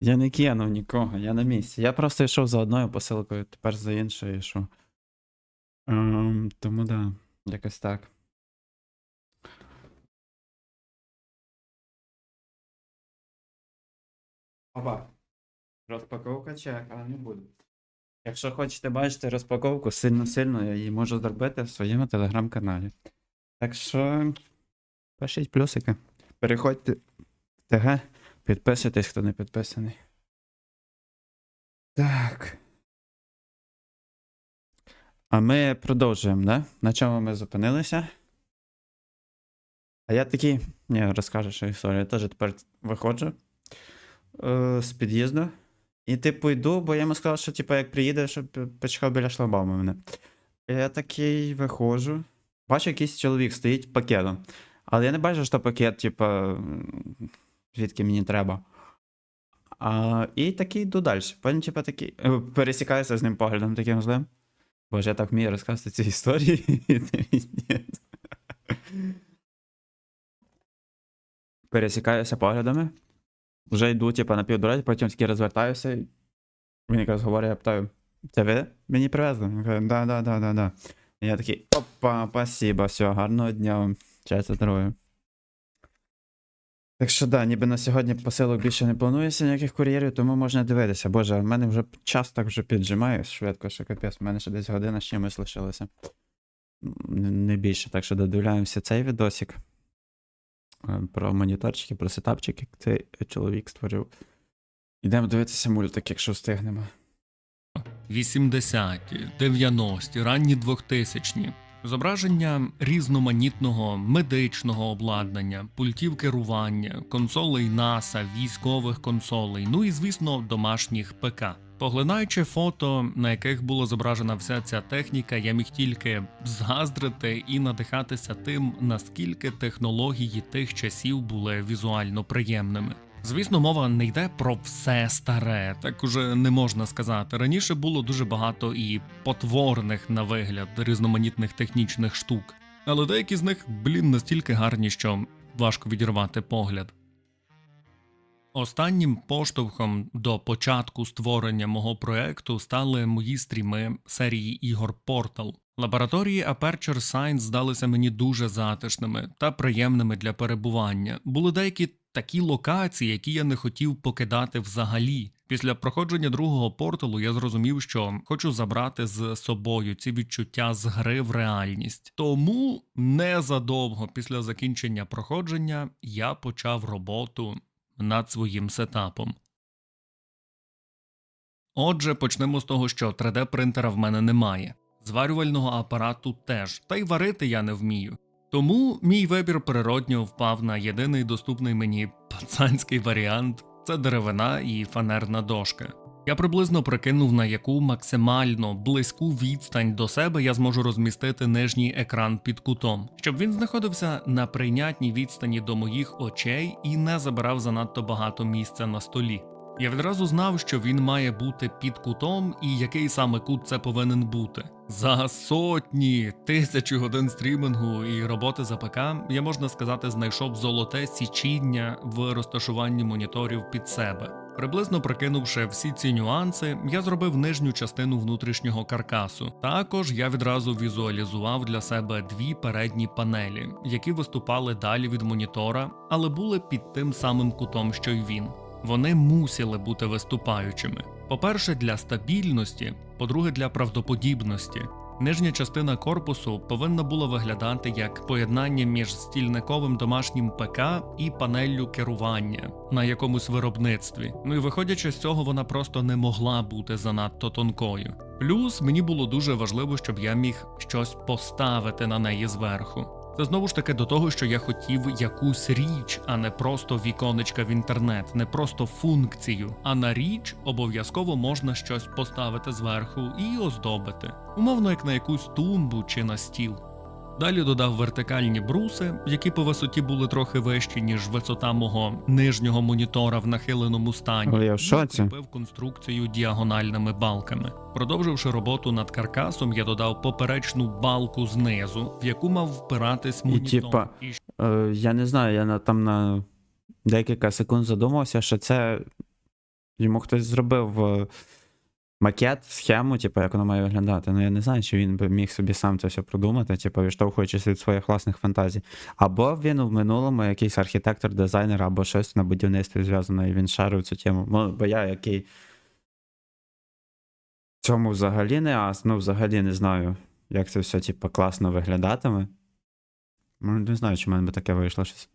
Я не кинув нікого, я на місці. Я просто йшов за одною посилкою, тепер за іншою йшов. Ем, тому да, якось так. Опа. Розпаковка чек, але не буду. Якщо хочете бачити розпаковку сильно-сильно, я її можу зробити в своєму телеграм-каналі. Так що пишіть плюсики. Переходьте в ТГ, підписуйтесь, хто не підписаний. Так. А ми продовжуємо, да? На чому ми зупинилися? А я такий. Ні, розкажу ще історію. Я теж тепер виходжу е, з під'їзду. І типу йду, бо я йому сказав, що типу, як приїде, щоб почекав біля шлагбаума мене. Я такий виходжу. Бачу, якийсь чоловік стоїть пакетом. Але я не бачу, що пакет, типу, звідки мені треба. А, і такий йду далі. Потім, типу, такий. е, Пересікаюся з ним поглядом таким злим. Боже, я так вмію розказувати ці історії. Пересікаюся поглядами. Вже йду, типу, на півдорозі, потім таки розвертаюся. і Він якраз говорить, я питаю, це ви мені привезли? Він каже, да, да, да, да, да. Я такий, опа, спасибо, все, гарного дня вам. Щастя, здоров'я. Так що да, ніби на сьогодні посилок більше не планується ніяких кур'єрів, тому можна дивитися. Боже, в мене вже час так вже піджимає швидко, що капець, в мене ще десь година з чимось лишилося. Не більше, так що додивляємося цей відосик. е, Про моніторчики, про сетапчик, як цей чоловік створив. Ідемо дивитися мультик, якщо встигнемо. 80-ті, 90-ті, ранні 2000-ні. Зображення різноманітного медичного обладнання, пультів керування, консолей НАСА, військових консолей, ну і звісно, домашніх ПК. Поглинаючи фото, на яких була зображена вся ця техніка, я міг тільки згаздрити і надихатися тим, наскільки технології тих часів були візуально приємними. Звісно, мова не йде про все старе, так уже не можна сказати. Раніше було дуже багато і потворних на вигляд різноманітних технічних штук, але деякі з них, блін, настільки гарні, що важко відірвати погляд. Останнім поштовхом до початку створення мого проекту стали мої стріми серії ігор Portal. Лабораторії Aperture Science здалися мені дуже затишними та приємними для перебування. Були деякі такі локації, які я не хотів покидати взагалі. Після проходження другого порталу я зрозумів, що хочу забрати з собою ці відчуття з гри в реальність. Тому незадовго після закінчення проходження я почав роботу над своїм сетапом. Отже, почнемо з того, що 3D принтера в мене немає. Зварювального апарату теж, та й варити я не вмію. Тому мій вибір природньо впав на єдиний доступний мені пацанський варіант це деревина і фанерна дошка. Я приблизно прикинув, на яку максимально близьку відстань до себе я зможу розмістити нижній екран під кутом, щоб він знаходився на прийнятній відстані до моїх очей і не забирав занадто багато місця на столі. Я відразу знав, що він має бути під кутом, і який саме кут це повинен бути. За сотні тисячі годин стрімінгу і роботи за ПК я можна сказати знайшов золоте січіння в розташуванні моніторів під себе. Приблизно прикинувши всі ці нюанси, я зробив нижню частину внутрішнього каркасу. Також я відразу візуалізував для себе дві передні панелі, які виступали далі від монітора, але були під тим самим кутом, що й він. Вони мусили бути виступаючими. По-перше, для стабільності, по-друге, для правдоподібності. Нижня частина корпусу повинна була виглядати як поєднання між стільниковим домашнім ПК і панеллю керування на якомусь виробництві. Ну і виходячи з цього, вона просто не могла бути занадто тонкою. Плюс мені було дуже важливо, щоб я міг щось поставити на неї зверху. Це знову ж таки до того, що я хотів якусь річ, а не просто віконечка в інтернет, не просто функцію. А на річ обов'язково можна щось поставити зверху і оздобити, умовно, як на якусь тумбу чи на стіл. Далі додав вертикальні бруси, які по висоті були трохи вищі, ніж висота мого нижнього монітора в нахиленому стані. Ой, я в шоці. укріпив конструкцію діагональними балками. Продовживши роботу над каркасом, я додав поперечну балку знизу, в яку мав впиратись монітор. типа, І Е, я не знаю, я на, там на декілька секунд задумався, що це йому хтось зробив е, макет, схему, типу, як воно має виглядати. Ну я не знаю, чи він би міг собі сам це все продумати, типу, відштовхуючись від своїх власних фантазій. Або він в минулому якийсь архітектор, дизайнер, або щось на будівництві зв'язано, і він шарив цю тему. Бо я який цьому взагалі не ас, ну взагалі не знаю, як це все, типу, класно виглядатиме. Ну, не знаю, чи в мене би таке вийшло щось.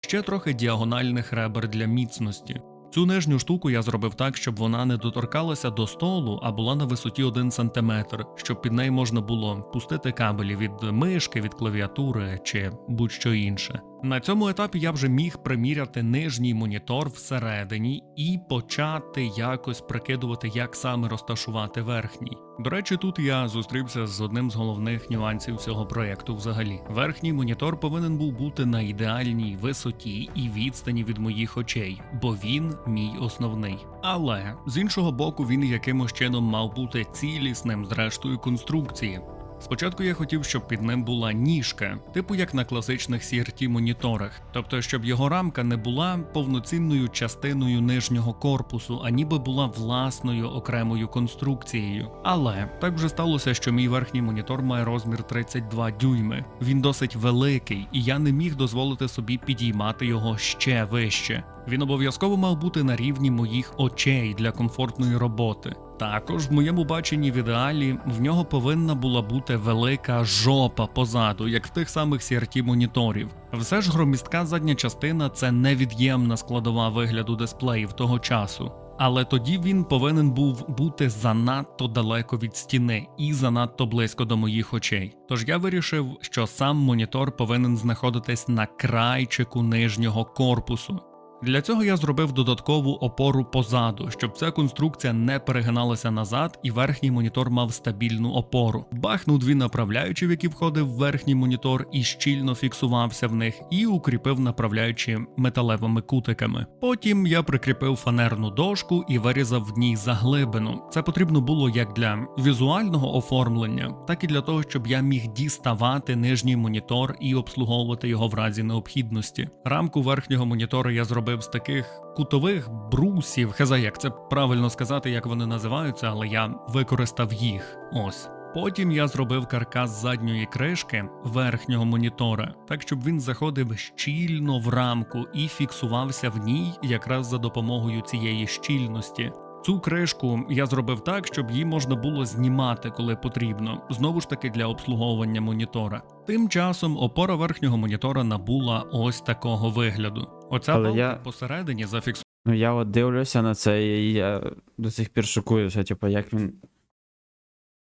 Ще трохи діагональних ребер для міцності. Цю нижню штуку я зробив так, щоб вона не доторкалася до столу, а була на висоті 1 см, щоб під неї можна було пустити кабелі від мишки, від клавіатури чи будь-що інше. На цьому етапі я вже міг приміряти нижній монітор всередині і почати якось прикидувати, як саме розташувати верхній. До речі, тут я зустрівся з одним з головних нюансів цього проєкту взагалі. Верхній монітор повинен був бути на ідеальній висоті і відстані від моїх очей, бо він мій основний. Але з іншого боку, він якимось чином мав бути цілісним з рештою конструкції. Спочатку я хотів, щоб під ним була ніжка, типу як на класичних CRT моніторах, тобто щоб його рамка не була повноцінною частиною нижнього корпусу, а ніби була власною окремою конструкцією. Але так вже сталося, що мій верхній монітор має розмір 32 дюйми. Він досить великий, і я не міг дозволити собі підіймати його ще вище. Він обов'язково мав бути на рівні моїх очей для комфортної роботи. Також в моєму баченні в ідеалі в нього повинна була бути велика жопа позаду, як в тих самих CRT моніторів. Все ж громістка задня частина це невід'ємна складова вигляду дисплеїв того часу. Але тоді він повинен був бути занадто далеко від стіни і занадто близько до моїх очей. Тож я вирішив, що сам монітор повинен знаходитись на крайчику нижнього корпусу. Для цього я зробив додаткову опору позаду, щоб ця конструкція не перегиналася назад і верхній монітор мав стабільну опору. Бахнув дві направляючі, в які входив верхній монітор і щільно фіксувався в них, і укріпив направляючі металевими кутиками. Потім я прикріпив фанерну дошку і вирізав в ній заглибину. Це потрібно було як для візуального оформлення, так і для того, щоб я міг діставати нижній монітор і обслуговувати його в разі необхідності. Рамку верхнього монітора я зробив з таких кутових брусів. Хеза, як це правильно сказати, як вони називаються, але я використав їх. Ось. Потім я зробив каркас задньої кришки верхнього монітора, так щоб він заходив щільно в рамку і фіксувався в ній якраз за допомогою цієї щільності. Цю кришку я зробив так, щоб її можна було знімати, коли потрібно, знову ж таки для обслуговування монітора. Тим часом опора верхнього монітора набула ось такого вигляду. Оця Але балка я- посередині зафіксована. Ну, я от дивлюся на це, і я до сих пір шокуюся, типу, як він.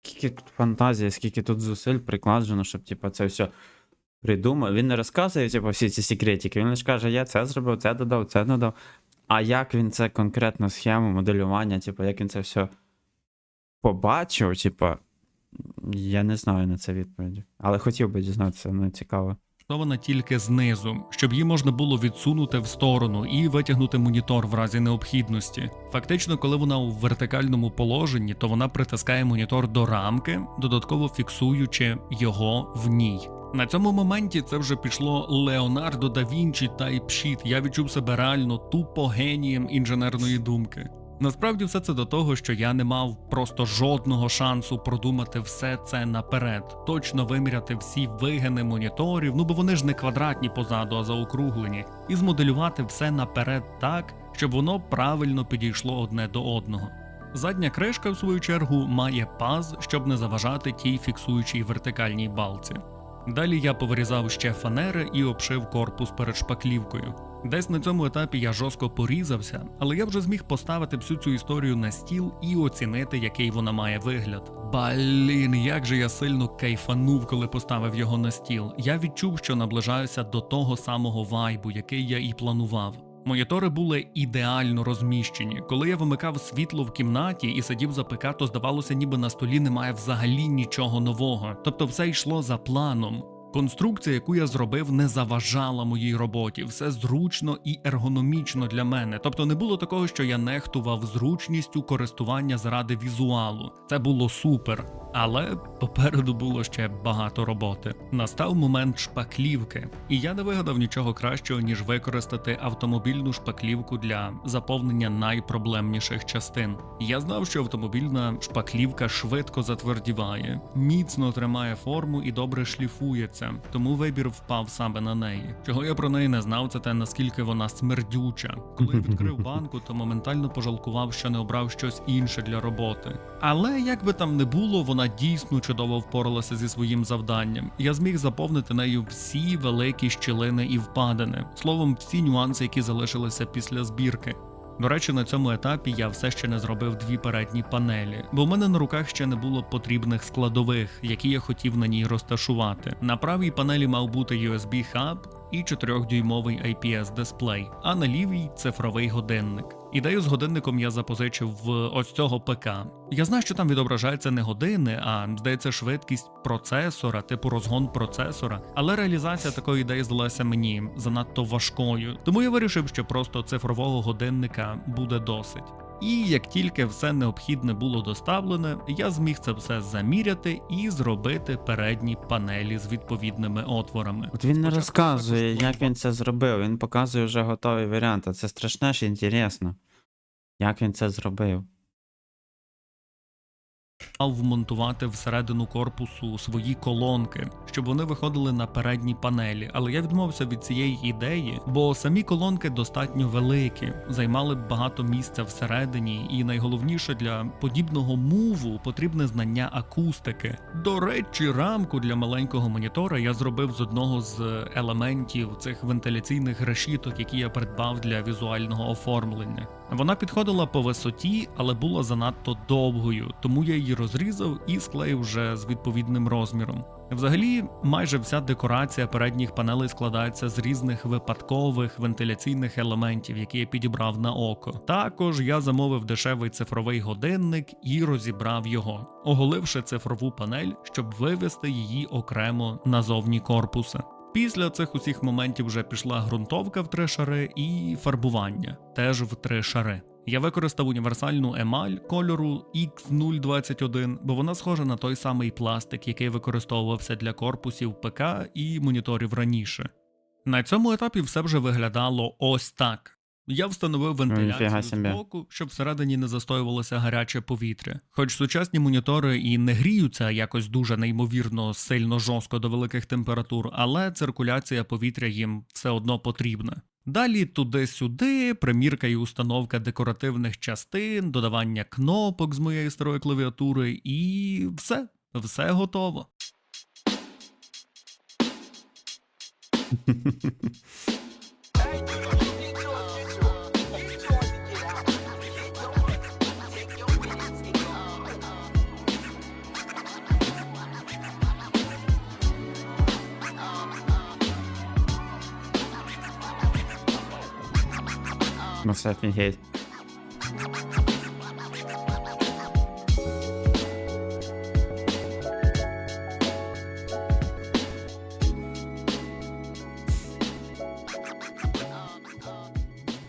Скільки тут фантазії, скільки тут зусиль прикладено, щоб, типу, це все придумав. Він не розказує, типу, всі ці секретики. Він лише каже, я це зробив, це додав, це додав. А як він це конкретно схему, моделювання, типу, як він це все побачив, типу, я не знаю на це відповіді. Але хотів би дізнатися, ну цікаво. Вона тільки знизу, щоб її можна було відсунути в сторону і витягнути монітор в разі необхідності. Фактично, коли вона у вертикальному положенні, то вона притискає монітор до рамки, додатково фіксуючи його в ній. На цьому моменті це вже пішло Леонардо да Вінчі та Іпшіт. Я відчув себе реально тупо генієм інженерної думки. Насправді все це до того, що я не мав просто жодного шансу продумати все це наперед, точно виміряти всі вигини моніторів, ну бо вони ж не квадратні позаду, а заокруглені, і змоделювати все наперед так, щоб воно правильно підійшло одне до одного. Задня кришка, в свою чергу, має паз, щоб не заважати тій фіксуючій вертикальній балці. Далі я повирізав ще фанери і обшив корпус перед шпаклівкою. Десь на цьому етапі я жорстко порізався, але я вже зміг поставити всю цю історію на стіл і оцінити, який вона має вигляд. Блін, як же я сильно кайфанув, коли поставив його на стіл. Я відчув, що наближаюся до того самого вайбу, який я і планував. Монітори були ідеально розміщені. Коли я вимикав світло в кімнаті і сидів за ПК, то здавалося, ніби на столі немає взагалі нічого нового. Тобто все йшло за планом. Конструкція, яку я зробив, не заважала моїй роботі. Все зручно і ергономічно для мене. Тобто не було такого, що я нехтував зручністю користування заради візуалу. Це було супер. Але попереду було ще багато роботи. Настав момент шпаклівки, і я не вигадав нічого кращого, ніж використати автомобільну шпаклівку для заповнення найпроблемніших частин. Я знав, що автомобільна шпаклівка швидко затвердіває, міцно тримає форму і добре шліфується, тому вибір впав саме на неї. Чого я про неї не знав, це те наскільки вона смердюча. Коли я відкрив банку, то моментально пожалкував, що не обрав щось інше для роботи. Але як би там не було, вона дійсно чудово впоралася зі своїм завданням. Я зміг заповнити нею всі великі щілини і впадини, словом, всі нюанси, які залишилися після збірки. До речі, на цьому етапі я все ще не зробив дві передні панелі, бо в мене на руках ще не було потрібних складових, які я хотів на ній розташувати. На правій панелі мав бути USB хаб і 4-дюймовий IPS дисплей, а на лівій цифровий годинник. Ідею з годинником я запозичив в ось цього ПК. Я знаю, що там відображаються не години, а здається, швидкість процесора, типу розгон процесора. Але реалізація такої ідеї здалася мені занадто важкою. Тому я вирішив, що просто цифрового годинника буде досить. І як тільки все необхідне було доставлене, я зміг це все заміряти і зробити передні панелі з відповідними отворами. От він не розказує, як він це зробив. Він показує вже готовий варіант, а це страшне ж інтересно. Як він це зробив? Мав вмонтувати всередину корпусу свої колонки, щоб вони виходили на передні панелі. Але я відмовився від цієї ідеї, бо самі колонки достатньо великі, займали б багато місця всередині, і найголовніше для подібного муву потрібне знання акустики. До речі, рамку для маленького монітора я зробив з одного з елементів цих вентиляційних решіток, які я придбав для візуального оформлення. Вона підходила по висоті, але була занадто довгою, тому я її розрізав і склеїв вже з відповідним розміром. Взагалі, майже вся декорація передніх панелей складається з різних випадкових вентиляційних елементів, які я підібрав на око. Також я замовив дешевий цифровий годинник і розібрав його, оголивши цифрову панель, щоб вивести її окремо назовні корпуса. Після цих усіх моментів вже пішла ґрунтовка в три шари і фарбування теж в три шари. Я використав універсальну емаль кольору X021, бо вона схожа на той самий пластик, який використовувався для корпусів ПК і моніторів раніше. На цьому етапі все вже виглядало ось так. Я встановив вентиляцію з боку, щоб всередині не застоювалося гаряче повітря. Хоч сучасні монітори і не гріються якось дуже неймовірно сильно жорстко до великих температур, але циркуляція повітря їм все одно потрібна. Далі туди-сюди, примірка і установка декоративних частин, додавання кнопок з моєї старої клавіатури, і все, все готово. Ну все офігеть.